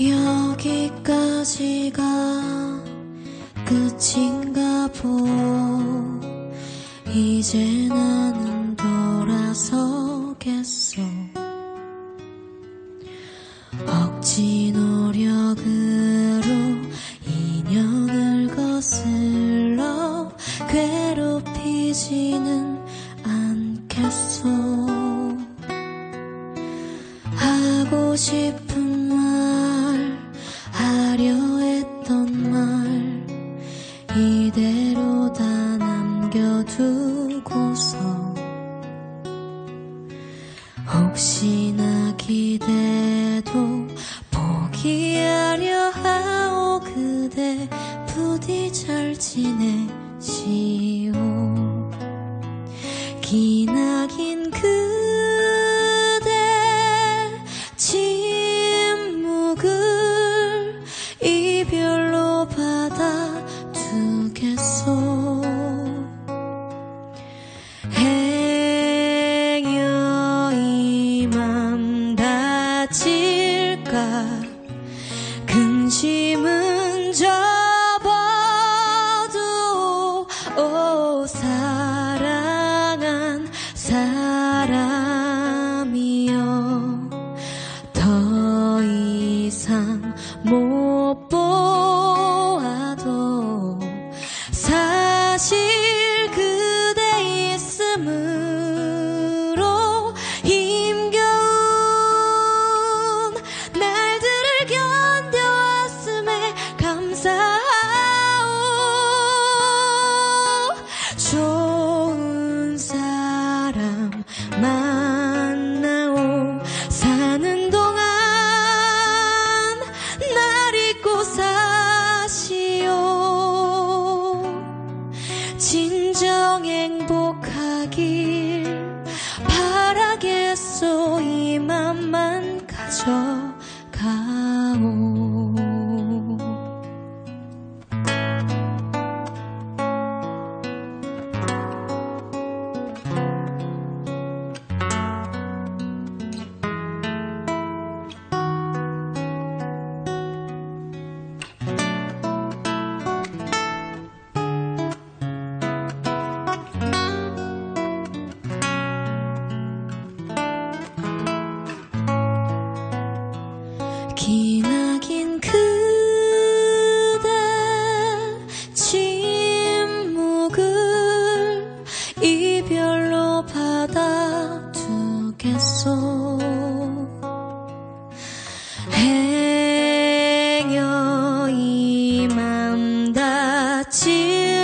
여기까지가 끝인가 보. 이제 나는 돌아서겠어 억지 노력으로 인연을 거슬러 괴롭히지는 않겠어 하고 싶은 혹시나 기대도 포기하려 하오 그대 부디 잘 지내시오. 기나긴 그 다칠까 근심은 접어도 오 사랑한 사람이여. 더 이상 못 보아도 사실 기나긴 그대 침묵을 이별로 받아두겠소. 행여 이맘 다칠까